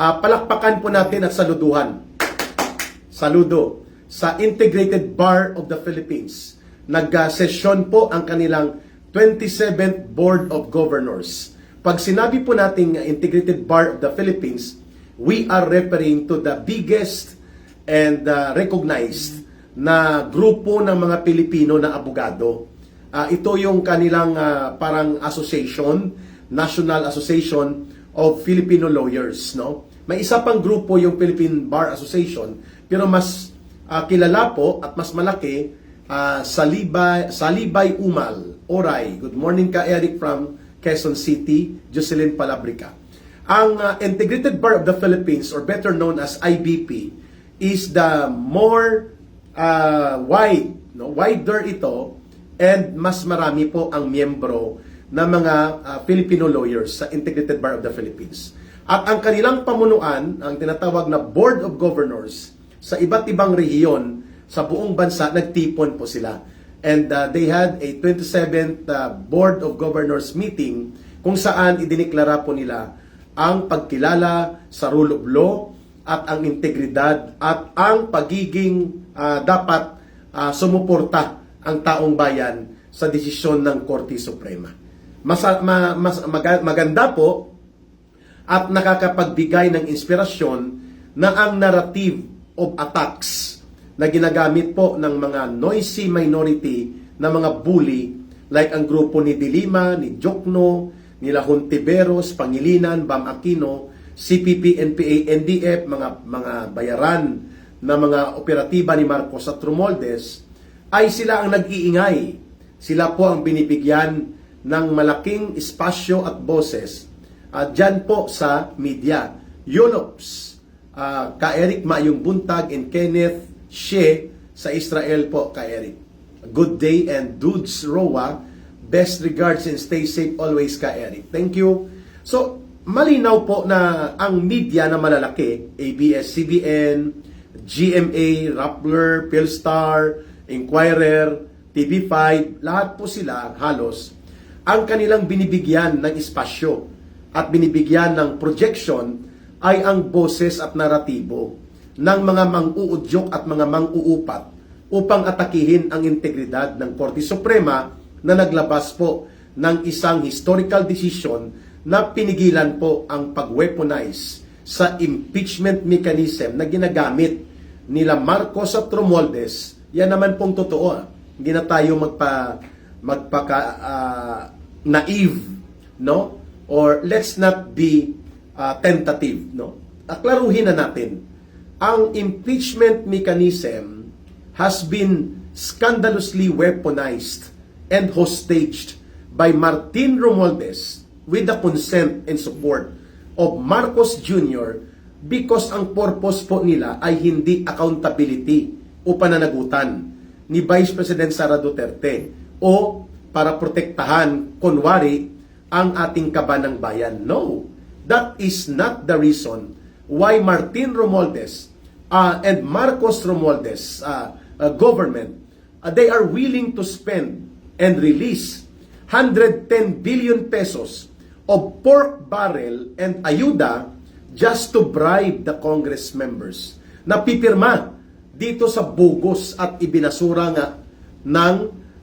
Ah, palakpakan po natin at saluduhan. Saludo sa Integrated Bar of the Philippines. Nag-session po ang kanilang 27th Board of Governors. Pag sinabi po nating Integrated Bar of the Philippines, we are referring to the biggest and uh, recognized na grupo ng mga Pilipino na abogado. Ah, ito yung kanilang ah, parang association, National Association of Filipino Lawyers, no? May isa pang grupo yung Philippine Bar Association, pero mas ah, kilala po at mas malaki ah, Salibay Salibay Umal. Oray. Good morning ka Eric from Quezon City, Jocelyn Palabrica. Ang ah, Integrated Bar of the Philippines or better known as IBP is the more uh, wide, no? wider ito and mas marami po ang miyembro ng mga uh, Filipino lawyers sa Integrated Bar of the Philippines. At ang kanilang pamunuan, ang tinatawag na Board of Governors sa iba't ibang rehiyon sa buong bansa, nagtipon po sila. And uh, they had a 27th uh, Board of Governors meeting kung saan idiniklara po nila ang pagkilala sa rule of law at ang integridad at ang pagiging ah, dapat ah, sumuporta ang taong bayan sa desisyon ng Korte Suprema. Mas, ma- mas maga- maganda po at nakakapagbigay ng inspirasyon na ang narrative of attacks na ginagamit po ng mga noisy minority na mga bully like ang grupo ni Dilima, ni Jokno, nila Hontiveros, Pangilinan, Bam Aquino, CPP, NPA, NDF, mga mga bayaran na mga operatiba ni Marcos at Romualdez ay sila ang nag-iingay. Sila po ang binibigyan ng malaking espasyo at boses at dyan po sa media. Yunops, uh, ka Eric Mayong Buntag and Kenneth Shea sa Israel po ka Eric. Good day and dudes Roa. Best regards and stay safe always ka Eric. Thank you. So, malinaw po na ang media na malalaki, ABS-CBN, GMA, Rappler, Philstar, Inquirer, TV5, lahat po sila halos ang kanilang binibigyan ng espasyo at binibigyan ng projection ay ang boses at naratibo ng mga mang-uudyok at mga mang-uupat upang atakihin ang integridad ng Korte Suprema na naglabas po ng isang historical decision na pinigilan po ang pag-weaponize sa impeachment mechanism na ginagamit nila Marcos at Romualdez. Yan naman pong totoo. ah. Hindi na tayo magpa magpaka ah, naive, no? Or let's not be ah, tentative, no? Aklaruhin na natin. Ang impeachment mechanism has been scandalously weaponized and hostaged by Martin Romualdez with the consent and support of Marcos Jr. because ang purpose po nila ay hindi accountability o pananagutan ni Vice President Sara Duterte o para protektahan, kunwari, ang ating kabanang bayan. No, that is not the reason why Martin Romualdez uh, and Marcos Romualdez uh, uh, government, uh, they are willing to spend and release 110 billion pesos of pork barrel and ayuda just to bribe the Congress members na pipirma dito sa bugos at ibinasura nga ng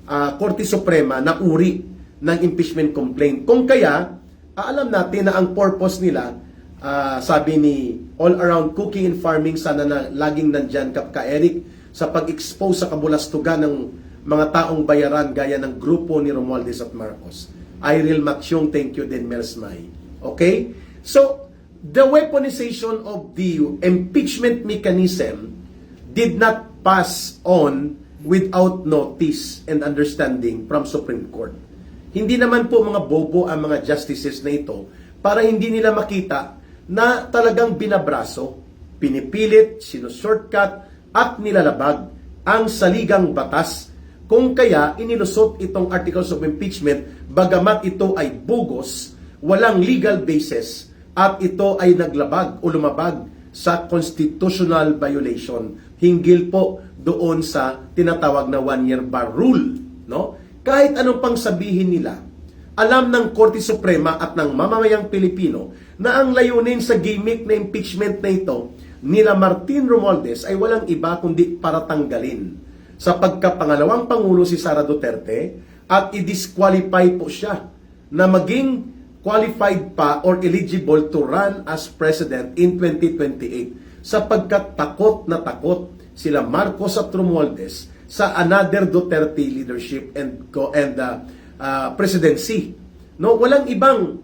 ah, Korte Suprema na uri ng impeachment complaint. Kung kaya, alam natin na ang purpose nila, ah, sabi ni All Around Cooking and Farming, sana na laging nandyan ka, ka Eric, sa pag-expose sa kabulastugan ng mga taong bayaran gaya ng grupo ni Romualdez at Marcos. Iril Macsyong, thank you din, Mersmay. Okay? So, the weaponization of the impeachment mechanism did not pass on without notice and understanding from Supreme Court. Hindi naman po mga bobo ang mga justices na ito para hindi nila makita na talagang binabraso, pinipilit, sinushortcut at nilalabag ang saligang batas kung kaya inilusot itong articles of impeachment bagamat ito ay bugos, walang legal basis at ito ay naglabag o lumabag sa constitutional violation. Hinggil po doon sa tinatawag na one year bar rule no kahit anong pang sabihin nila alam ng Korte Suprema at ng mamamayang Pilipino na ang layunin sa gimmick na impeachment na ito nila Martin Romualdez ay walang iba kundi para tanggalin. Sa pagkapangalawang Pangulo si Sara Duterte at i-disqualify po siya na maging qualified pa or eligible to run as president in 2028 sapagkat takot na takot sila Marcos at Romualdez sa another Duterte leadership and and uh, uh, presidency. No, walang ibang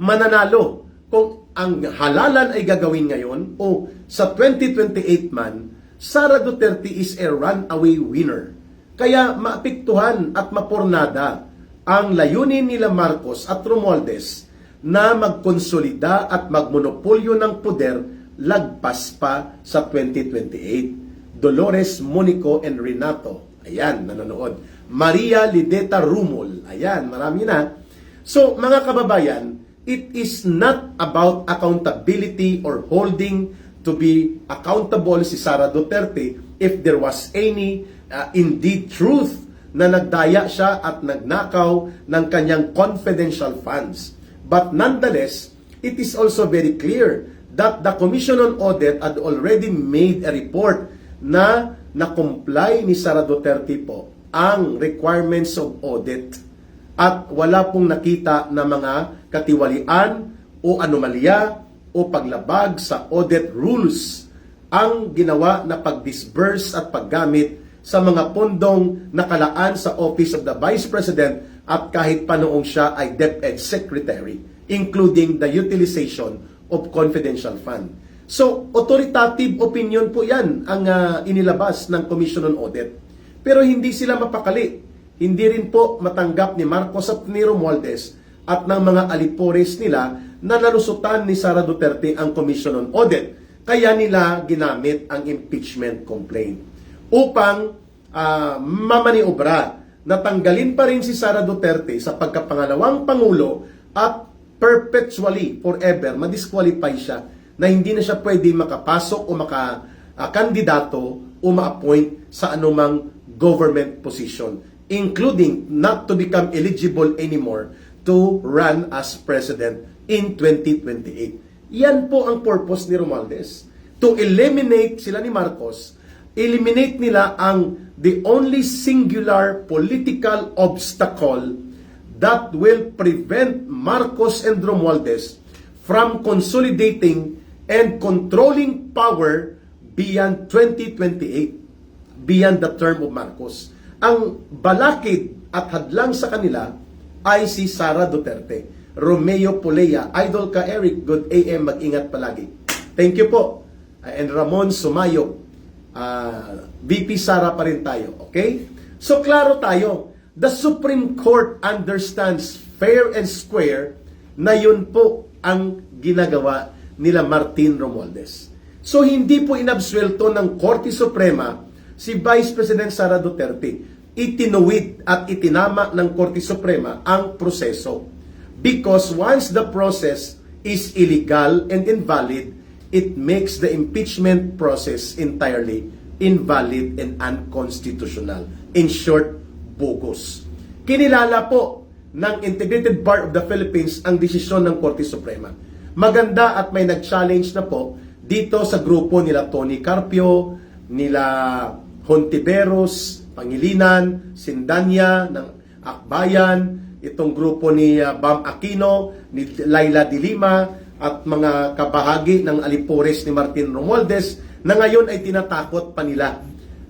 mananalo kung ang halalan ay gagawin ngayon o sa 2028 man, Sara Duterte is a runaway winner. Kaya maapektuhan at mapornada ang layunin nila Marcos at Romualdez na magkonsolida at magmonopolyo ng poder lagpas pa sa 2028. Dolores Monico and Renato, ayan, nanonood. Maria Lideta Rumol, ayan, marami na. So, mga kababayan, it is not about accountability or holding to be accountable si Sara Duterte if there was any uh, indeed truth na nagdaya siya at nagnakaw ng kanyang confidential funds. But nonetheless, it is also very clear that the Commission on Audit had already made a report na na-comply ni Sara Duterte po ang requirements of audit at wala pong nakita na mga katiwalian o anomalya o paglabag sa audit rules ang ginawa na pag-disburse at paggamit sa mga pondong nakalaan sa Office of the Vice President at kahit pa noong siya ay DepEd Secretary, including the utilization of confidential fund. So, authoritative opinion po yan ang ah, inilabas ng Commission on Audit. Pero hindi sila mapakali. Hindi rin po matanggap ni Marcos at ni Romualdez at ng mga alipores nila na nalusutan ni Sara Duterte ang Commission on Audit. Kaya nila ginamit ang impeachment complaint upang ah, mamaniobra na tanggalin pa rin si Sara Duterte sa pagkapangalawang Pangulo at perpetually, forever, madisqualify siya na hindi na siya pwede makapasok o makakandidato o ma-appoint sa anumang government position, including not to become eligible anymore to run as president in 2028. Yan po ang purpose ni Romualdez. To eliminate sila ni Marcos, eliminate nila ang the only singular political obstacle that will prevent Marcos and Romualdez from consolidating and controlling power beyond 2028, beyond the term of Marcos. Ang balakid at hadlang sa kanila ay si Sara Duterte. Romeo Polea, Idol ka Eric, good AM, mag-ingat palagi. Thank you po. Uh, And Ramon Sumayo, uh, VP Sara pa rin tayo, okay? So klaro tayo, the Supreme Court understands fair and square na yun po ang ginagawa nila Martin Romualdez. So hindi po inabsuelto ng Korte Suprema si Vice President Sara Duterte. Itinuwid at itinama ng Korte Suprema ang proseso. Because once the process is illegal and invalid, it makes the impeachment process entirely invalid and unconstitutional. In short, bogus. Kinilala po ng Integrated Bar of the Philippines ang desisyon ng Korte Suprema. Maganda at may nag-challenge na po dito sa grupo nila Tony Carpio, nila Hontiveros, Pangilinan, Sindanya, ng Akbayan, itong grupo ni uh, Bam Aquino, ni Laila Dilima, at mga kabahagi ng Alipores ni Martin Romualdez na ngayon ay tinatakot pa nila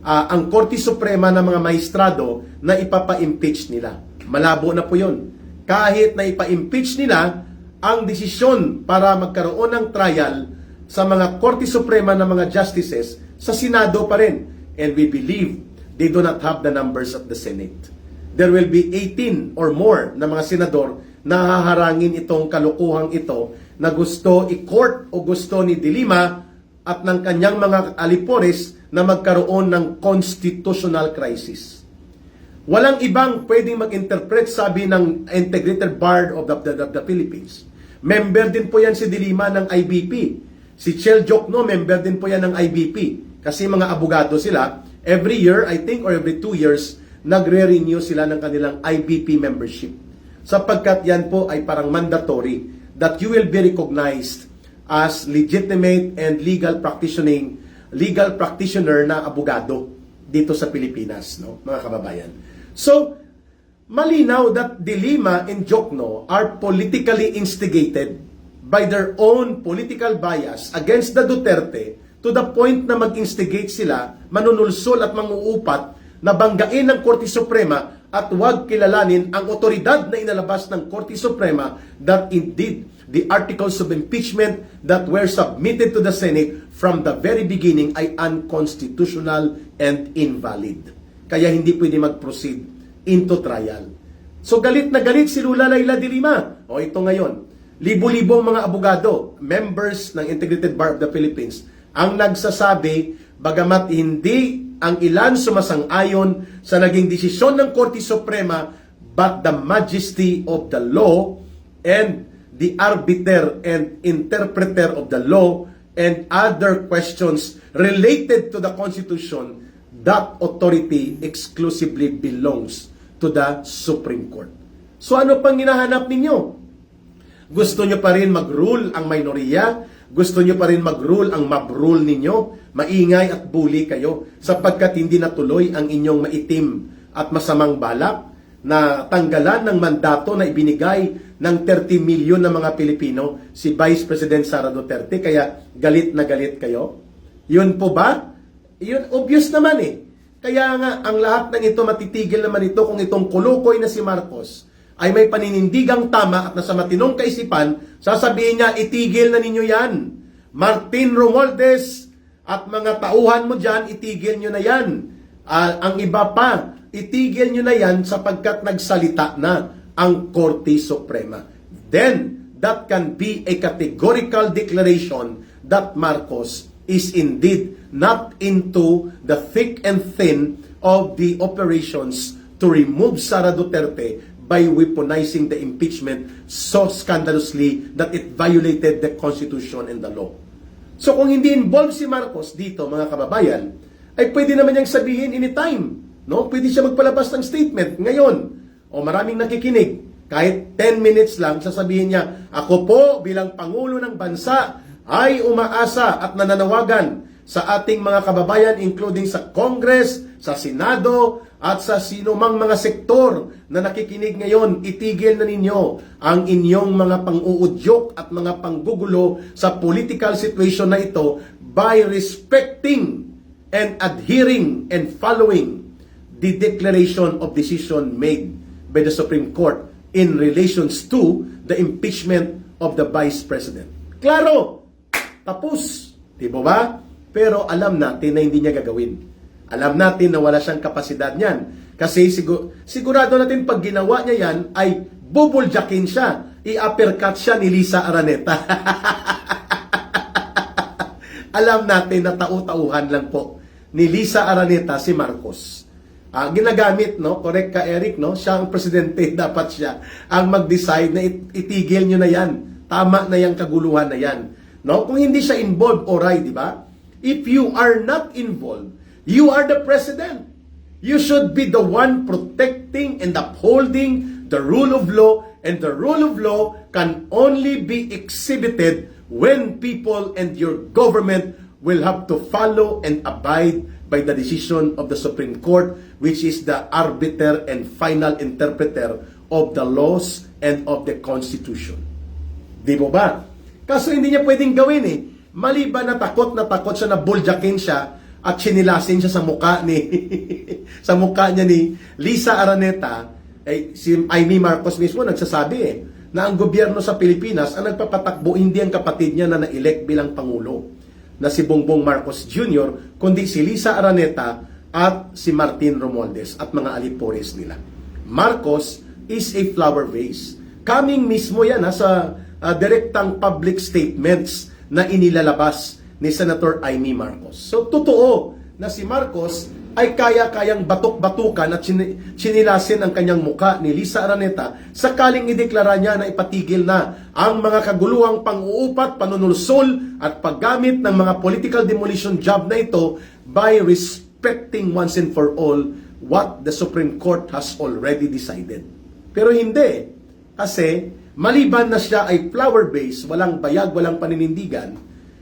ah, ang Korte Suprema ng mga maestrado na ipapa-impeach nila. Malabo na po yun. Kahit na ipa-impeach nila, ang desisyon para magkaroon ng trial sa mga Korte Suprema ng mga justices sa Senado pa rin. And we believe they do not have the numbers of the Senate. There will be 18 or more na mga senador na haharangin itong kalukuhang ito na gusto i-court o gusto ni Dilima at ng kanyang mga alipores na magkaroon ng constitutional crisis. Walang ibang pwedeng mag-interpret, sabi ng Integrated Bar of the, the, the, the Philippines. Member din po yan si Dilima ng IBP. Si Chel Jokno, member din po yan ng IBP. Kasi mga abogado sila, every year, I think, or every two years, nagre-renew sila ng kanilang IBP membership. Sapagkat yan po ay parang mandatory that you will be recognized as legitimate and legal practicing legal practitioner na abogado dito sa Pilipinas, no, mga kababayan. So, malinaw that De Lima and Jokno are politically instigated by their own political bias against the Duterte to the point na mag-instigate sila, manunulsol at manguupat na banggain ng Korte Suprema at huwag kilalanin ang otoridad na inalabas ng Korte Suprema that indeed the articles of impeachment that were submitted to the Senate from the very beginning ay unconstitutional and invalid. Kaya hindi pwede mag-proceed into trial. So galit na galit si Lula Laila de Lima. O ito ngayon, libo-libong mga abogado, members ng Integrated Bar of the Philippines, ang nagsasabi, bagamat hindi ang ilan sumasang-ayon sa naging desisyon ng Korte Suprema, but the majesty of the law and the arbiter and interpreter of the law and other questions related to the Constitution, that authority exclusively belongs to the Supreme Court. So ano pang hinahanap ninyo? Gusto nyo pa rin mag-rule ang minorya? Gusto nyo pa rin mag-rule ang mob-rule ninyo? Maingay at bully kayo sapagkat hindi natuloy ang inyong maitim at masamang balak na tanggalan ng mandato na ibinigay ng 30 milyon na mga Pilipino si Vice President Sara Duterte kaya galit na galit kayo? Yun po ba? Yun obvious naman eh. Kaya nga ang lahat ng ito matitigil naman ito kung itong kulukoy na si Marcos ay may paninindigang tama at nasa matinong kaisipan, sasabihin niya, itigil na ninyo yan. Martin Romualdez at mga tauhan mo dyan, itigil nyo na yan. Ah, ang iba pa, itigil nyo na yan sapagkat nagsalita na ang Korte Suprema. Then, that can be a categorical declaration that Marcos is indeed not into the thick and thin of the operations to remove Sara Duterte by weaponizing the impeachment so scandalously that it violated the Constitution and the law. So kung hindi involved si Marcos dito, mga kababayan, ay pwede naman niyang sabihin anytime. No? Pwede siya magpalabas ng statement ngayon. O maraming nakikinig. Kahit 10 minutes lang, sasabihin niya, ako po bilang Pangulo ng Bansa ay umaasa at nananawagan sa ating mga kababayan including sa Congress, sa Senado, at sa sino mang mga sektor na nakikinig ngayon, itigil na ninyo ang inyong mga pang-uudyok at mga panggugulo sa political situation na ito by respecting and adhering and following the declaration of decision made by the Supreme Court in relations to the impeachment of the Vice President. Klaro! Tapos! Di ba ba? Pero alam natin na hindi niya gagawin. Alam natin na wala siyang kapasidad niyan. Kasi sigur- sigurado natin pag ginawa niya yan ay bubuljakin siya. I-uppercut siya ni Lisa Araneta. Alam natin na tau-tauhan lang po ni Lisa Araneta si Marcos. Ah, ginagamit, no? Correct ka, Eric, no? Siya ang presidente, dapat siya ang mag-decide na it- itigil nyo na yan. Tama na yung kaguluhan na yan. No? Kung hindi siya involved, alright, di ba? If you are not involved, you are the president. You should be the one protecting and upholding the rule of law, and the rule of law can only be exhibited when people and your government will have to follow and abide by the decision of the Supreme Court, which is the arbiter and final interpreter of the laws and of the Constitution. Di ba? Kaso hindi niya pwedeng gawin eh. Maliban na takot na takot siya na buljakin siya at sinilasin siya sa muka ni sa muka niya ni Lisa Araneta eh, si Amy Marcos mismo nagsasabi eh na ang gobyerno sa Pilipinas ang nagpapatakbo hindi ang kapatid niya na na-elect bilang pangulo na si Bongbong Marcos Jr. kundi si Lisa Araneta at si Martin Romualdez at mga alipores nila. Marcos is a flower vase. Coming mismo yan ha, sa uh, direktang public statements na inilalabas ni Senator Amy Marcos. So totoo na si Marcos ay kaya-kayang batok-batukan at sini- sinilasin ang kanyang muka ni Lisa Araneta sakaling ideklara niya na ipatigil na ang mga kaguluhang pang-uupat, panunulsol at paggamit ng mga political demolition job na ito by respecting once and for all what the Supreme Court has already decided. Pero hindi. Kasi maliban na siya ay flower base, walang bayag, walang paninindigan,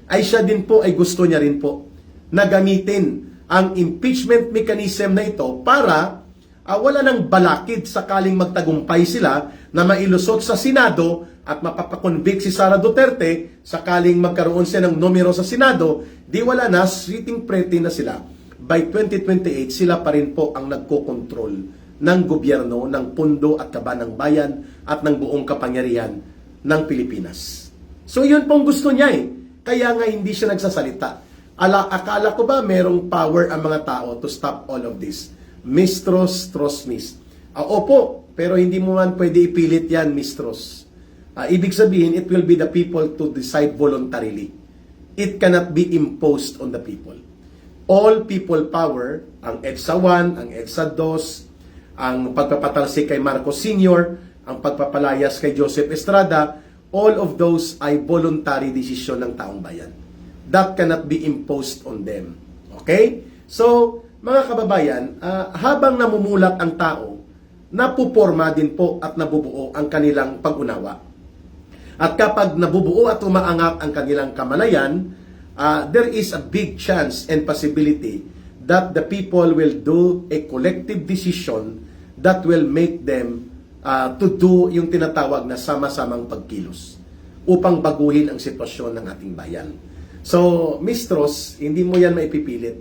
ay siya din po ay gusto niya rin po na gamitin ang impeachment mechanism na ito para ah, wala nang balakid sakaling magtagumpay sila na mailusot sa Senado at mapapakonvict si Sara Duterte sakaling magkaroon siya ng numero sa Senado, di wala na, sitting pretty na sila. By 2028, sila pa rin po ang nagkokontrol ng gobyerno, ng pundo at kaba ng bayan at ng buong kapangyarihan ng Pilipinas. So yun pong gusto niya eh. Kaya nga hindi siya nagsasalita. Ala, akala ko ba merong power ang mga tao to stop all of this? Mistros, trosmis. Ah, opo, pero hindi mo man pwede ipilit yan, mistros. Ah, ibig sabihin, it will be the people to decide voluntarily. It cannot be imposed on the people. All people power, ang EDSA 1, ang EDSA 2, ang pagpapatalsik kay Marcos Sr., ang pagpapalayas kay Joseph Estrada, all of those ay voluntary decision ng taong bayan. That cannot be imposed on them. Okay? So, mga kababayan, ah, habang namumulat ang tao, napuporma din po at nabubuo ang kanilang pag-unawa. At kapag nabubuo at umaangat ang kanilang kamalayan, uh, there is a big chance and possibility that the people will do a collective decision that will make them uh, to do yung tinatawag na sama-samang pagkilos upang baguhin ang sitwasyon ng ating bayan. So, Mistros, hindi mo yan maipipilit.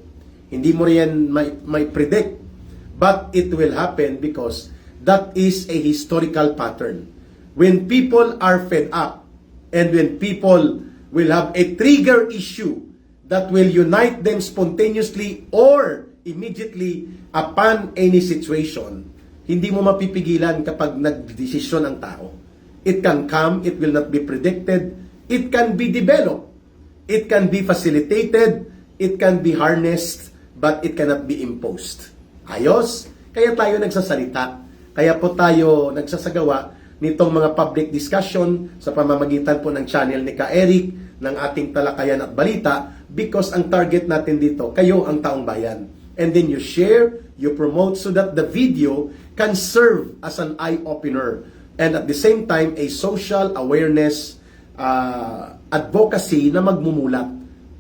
Hindi mo yan may, may predict. But it will happen because that is a historical pattern. When people are fed up and when people will have a trigger issue that will unite them spontaneously or immediately upon any situation, hindi mo mapipigilan kapag nagdesisyon ang tao. It can come, it will not be predicted, it can be developed, it can be facilitated, it can be harnessed, but it cannot be imposed. Ayos? Kaya tayo nagsasalita. Kaya po tayo nagsasagawa nitong mga public discussion sa pamamagitan po ng channel ni Ka Eric, ng ating talakayan at balita, because ang target natin dito, kayo ang taong bayan. And then you share, you promote so that the video can serve as an eye-opener and at the same time a social awareness uh, advocacy na magmumulat,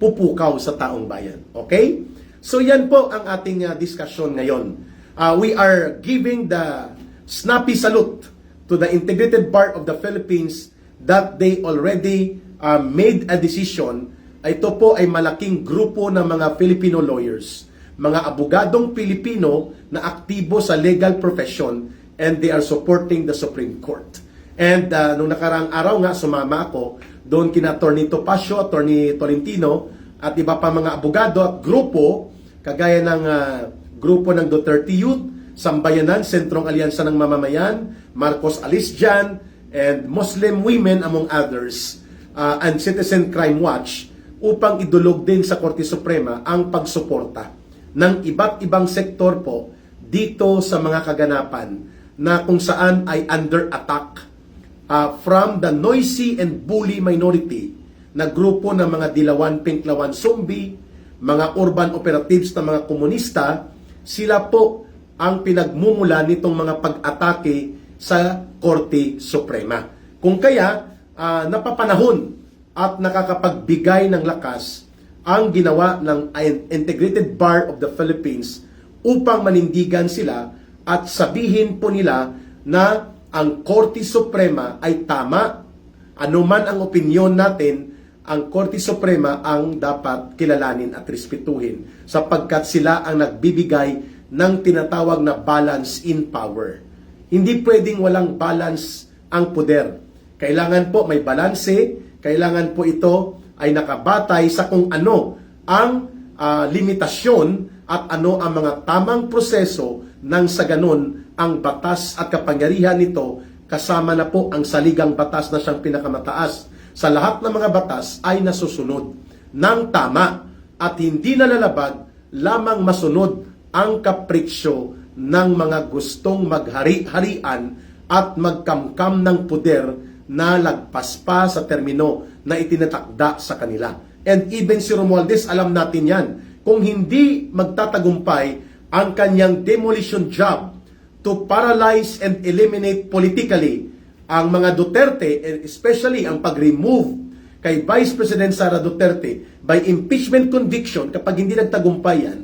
pupukaw sa taong bayan. Okay? So yan po ang ating uh, discussion ngayon. Uh, we are giving the snappy salute to the integrated part of the Philippines that they already uh, made a decision. Ito po ay malaking grupo ng mga Filipino lawyers, mga abogadong Pilipino na aktibo sa legal profession and they are supporting the Supreme Court. And uh, nung nakarang araw nga, sumama ako doon kina Attorney Topacio, Attorney Tolentino, at iba pa mga abogado at grupo, kagaya ng uh, grupo ng Duterte Youth, Sambayanan, Sentrong Alyansa ng Mamamayan, Marcos Alisjan, and Muslim Women among others, uh, and Citizen Crime Watch, upang idulog din sa Korte Suprema ang pagsuporta ng iba't ibang sektor po dito sa mga kaganapan na kung saan ay under attack uh, from the noisy and bully minority na grupo ng mga dilawan, pinklawan, zombie, mga urban operatives na mga komunista, sila po ang pinagmumula nitong mga pag-atake sa Korte Suprema. Kung kaya, uh, napapanahon at nakakapagbigay ng lakas ang ginawa ng Integrated Bar of the Philippines upang manindigan sila at sabihin po nila na ang Korte Suprema ay tama. Anuman ang opinyon natin, ang Korte Suprema ang dapat kilalanin at respetuhin sapagkat sila ang nagbibigay ng tinatawag na balance in power. Hindi pwedeng walang balance ang poder. Kailangan po may balanse, kailangan po ito ay nakabatay sa kung ano ang uh, limitasyon at ano ang mga tamang proseso nang sa ganun ang batas at kapangyarihan nito kasama na po ang saligang batas na siyang pinakamataas. Sa lahat ng mga batas ay nasusunod ng tama at hindi nalalabag lamang masunod ang kapritsyo ng mga gustong maghari-harian at magkamkam ng puder na lagpas pa sa termino na itinatakda sa kanila. And even si Romualdez, alam natin yan. Kung hindi magtatagumpay ang kanyang demolition job to paralyze and eliminate politically ang mga Duterte, and especially ang pag-remove kay Vice President Sara Duterte by impeachment conviction kapag hindi nagtagumpay yan,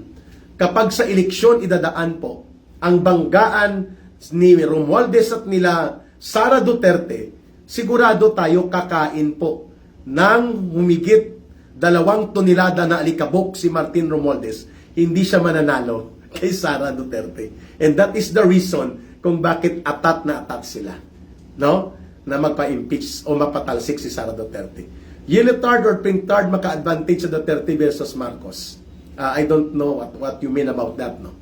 kapag sa eleksyon idadaan po ang banggaan ni Romualdez at nila Sara Duterte, sigurado tayo kakain po ng humigit dalawang tonelada na alikabok si Martin Romualdez, hindi siya mananalo kay Sara Duterte. And that is the reason kung bakit atat na atat sila. No? Na magpa-impeach o mapatalsik si Sara Duterte. Unitard or pintard maka-advantage sa Duterte versus Marcos. Uh, I don't know what, what you mean about that. No?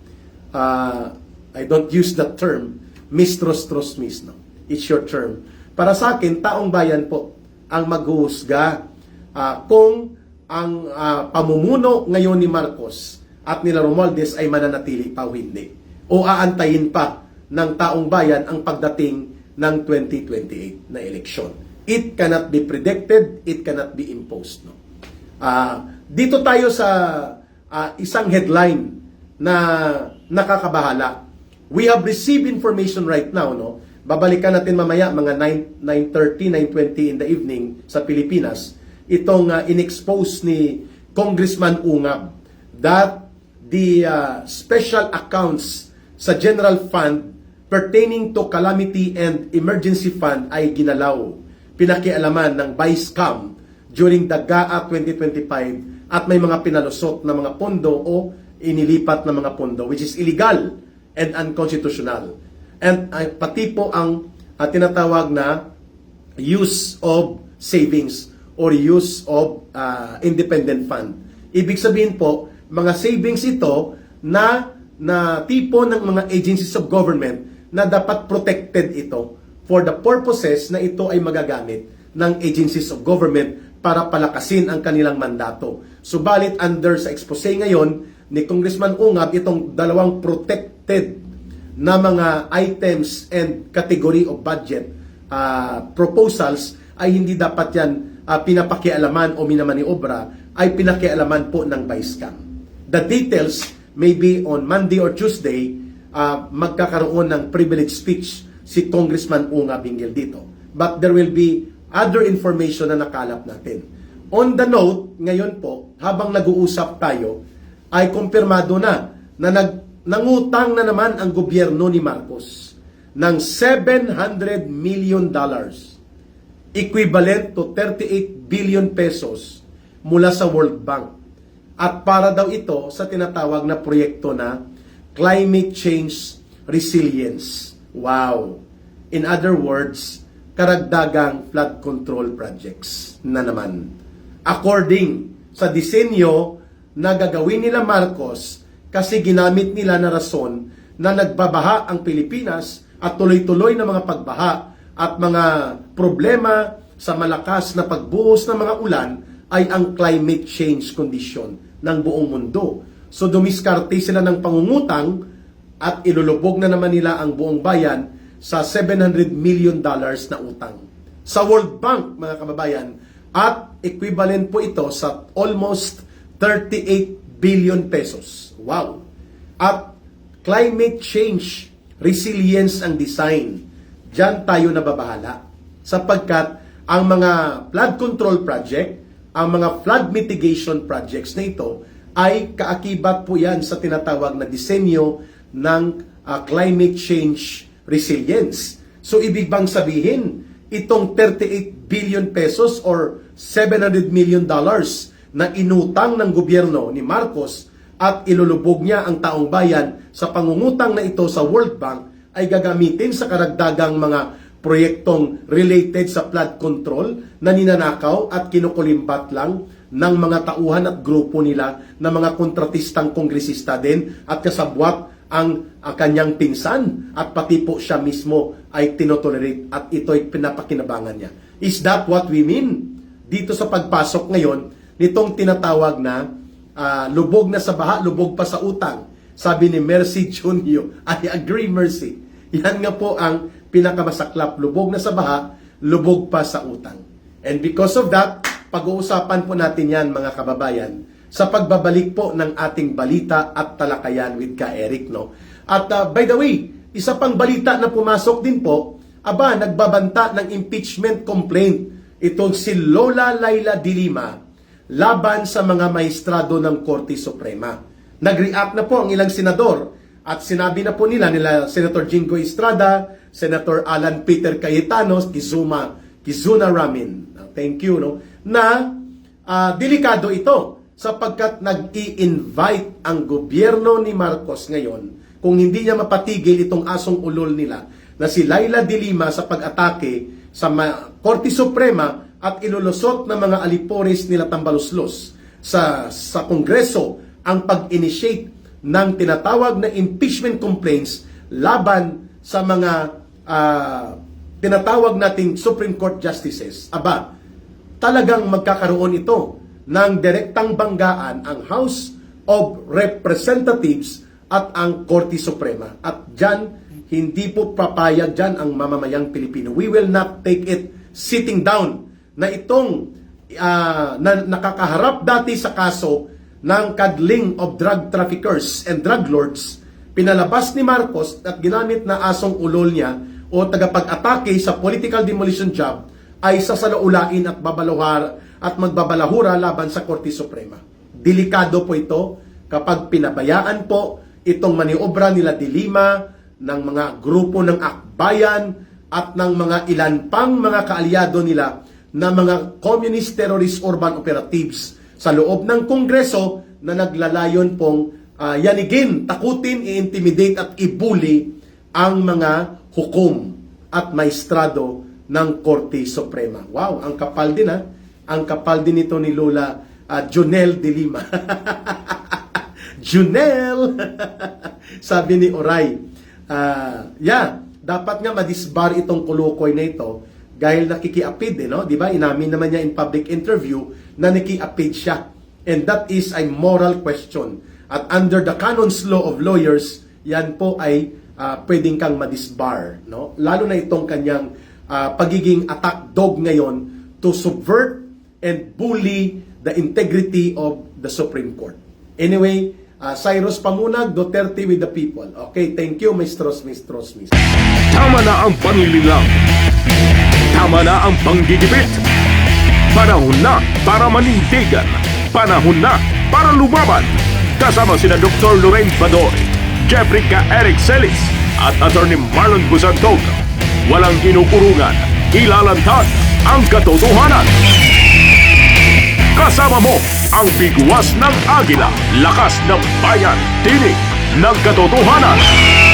Uh, I don't use that term. Mistros tros mis. No? It's your term. Para sa akin, taong bayan po ang maghuhusga ah, kung ang ah, pamumuno ngayon ni Marcos at nila Romualdez ay mananatili pa o hindi. O aantayin pa ng taong bayan ang pagdating ng 2028 na eleksyon. It cannot be predicted, it cannot be imposed. No? Ah, dito tayo sa ah, isang headline na nakakabahala. We have received information right now, no? Babalikan natin mamaya mga 9 9:30, 9:20 in the evening sa Pilipinas. Itong uh, inexpose ni Congressman Ungab that the uh, special accounts sa general fund pertaining to calamity and emergency fund ay ginalaw, pinakialaman ng Vice Cam during the GAA 2025 at may mga pinalusot na mga pondo o inilipat na mga pondo which is illegal and unconstitutional. And uh, pati po ang uh, tinatawag na use of savings or use of uh, independent fund. Ibig sabihin po, mga savings ito na na tipo ng mga agencies of government na dapat protected ito for the purposes na ito ay magagamit ng agencies of government para palakasin ang kanilang mandato. Subalit under sa expose ngayon ni Congressman Ungab itong dalawang protected na mga items and category of budget uh, proposals ay hindi dapat yan uh, pinapakialaman o minamaniobra ay pinakialaman po ng Vice. The details may be on Monday or Tuesday uh, magkakaroon ng privilege speech si Congressman Unga Bingil dito. But there will be other information na nakalap natin. On the note, ngayon po, habang nag-uusap tayo, ay kumpirmado na na nag, nangutang na naman ang gobyerno ni Marcos ng 700 million dollars equivalent to 38 billion pesos mula sa World Bank. At para daw ito sa tinatawag na proyekto na Climate Change Resilience. Wow! In other words, karagdagang flood control projects na naman. According sa disenyo na gagawin nila Marcos kasi ginamit nila na rason na nagbabaha ang Pilipinas at tuloy-tuloy na mga pagbaha at mga problema sa malakas na pagbuhos ng mga ulan ay ang climate change condition ng buong mundo. So dumiskarte sila ng pangungutang at ilulubog na naman nila ang buong bayan sa 700 million dollars na utang. Sa World Bank, mga kababayan, at equivalent po ito sa almost 38 billion pesos. Wow! At climate change, resilience ang design. Diyan tayo nababahala. Sapagkat ang mga flood control project, ang mga flood mitigation projects na ito ay kaakibat po yan sa tinatawag na disenyo ng uh, climate change resilience. So ibig bang sabihin, itong 38 billion pesos or 700 million dollars na inutang ng gobyerno ni Marcos at ilulubog niya ang taong bayan sa pangungutang na ito sa World Bank ay gagamitin sa karagdagang mga proyektong related sa flood control na ninanakaw at kinukulimbat lang ng mga tauhan at grupo nila na mga kontratistang kongresista din at kasabwat ang, ang kanyang pinsan at pati po siya mismo ay tinotolerate at ito'y pinapakinabangan niya. Is that what we mean? Dito sa pagpasok ngayon nitong tinatawag na ah, lubog na sa baha, lubog pa sa utang. Sabi ni Mercy Junio, I agree Mercy. Yan nga po ang pinakamasaklap, lubog na sa baha, lubog pa sa utang. And because of that, pag-uusapan po natin yan mga kababayan sa pagbabalik po ng ating balita at talakayan with Ka Eric. No? At uh, by the way, isa pang balita na pumasok din po aba, nagbabanta ng impeachment complaint itong si Lola Laila Dilima laban sa mga maestrado ng Korte Suprema. Nag-react na po ang ilang senador at sinabi na po nila nila Senator Jingo Estrada, Senator Alan Peter Cayetano, Kizuma, Kizuna Ramin. Thank you, no? Na ah, delikado ito sapagkat nag-i-invite ang gobyerno ni Marcos ngayon kung hindi niya mapatigil itong asong ulol nila na si Laila de Lima sa pag-atake sa Korte Suprema at ilulusot ng mga alipores nila Tambaluslos sa sa Kongreso ang pag-initiate ng tinatawag na impeachment complaints laban sa mga ah, tinatawag nating Supreme Court justices. Aba, talagang magkakaroon ito ng direktang banggaan ang House of Representatives at ang Korte Suprema. At dyan, hindi po papayag dyan ang mamamayang Pilipino. We will not take it sitting down na itong ah, na, nakakaharap dati sa kaso ng cuddling of drug traffickers and drug lords, pinalabas ni Marcos at ginamit na asong ulol niya o tagapag-atake sa political demolition job ay sasalaulain at babaluhar at magbabalahura laban sa Korte Suprema. Delikado po ito kapag pinabayaan po itong maniobra nila Dilima ng mga grupo ng akbayan at ng mga ilan pang mga kaalyado nila na mga communist terrorist urban operatives sa loob ng Kongreso na naglalayon pong ah, yanigin, takutin, i-intimidate at ibuli ang mga hukom at maestrado ng Korte Suprema. Wow, ang kapal din ha. Ang kapal din ito ni Lola ah, Jonel de Lima. Junel! Sabi ni Oray. Ah, yeah, dapat nga madisbar itong kulukoy na ito dahil nakikiapid eh, no? Di ba? Inamin naman niya in public interview na nakiapid siya. And that is a moral question. At under the canons law of lawyers, yan po ay ah, pwedeng kang madisbar, no? Lalo na itong kanyang ah, pagiging attack dog ngayon to subvert and bully the integrity of the Supreme Court. Anyway, ah, Cyrus Pamunag, Duterte with the people. Okay, thank you, Mistros, Mistros, Mistros. Tama na ang panlililang. Tama na ang panggigipit. Panahon na para manindigan. Panahon na para lumaban. Kasama sina Dr. Lorraine Badoy, Jeffrey K. Eric Celis, at Attorney Marlon Busantog. Walang inukurungan, ilalantad ang katotohanan. Kasama mo ang bigwas ng agila, lakas ng bayan, tinig ng katotohanan.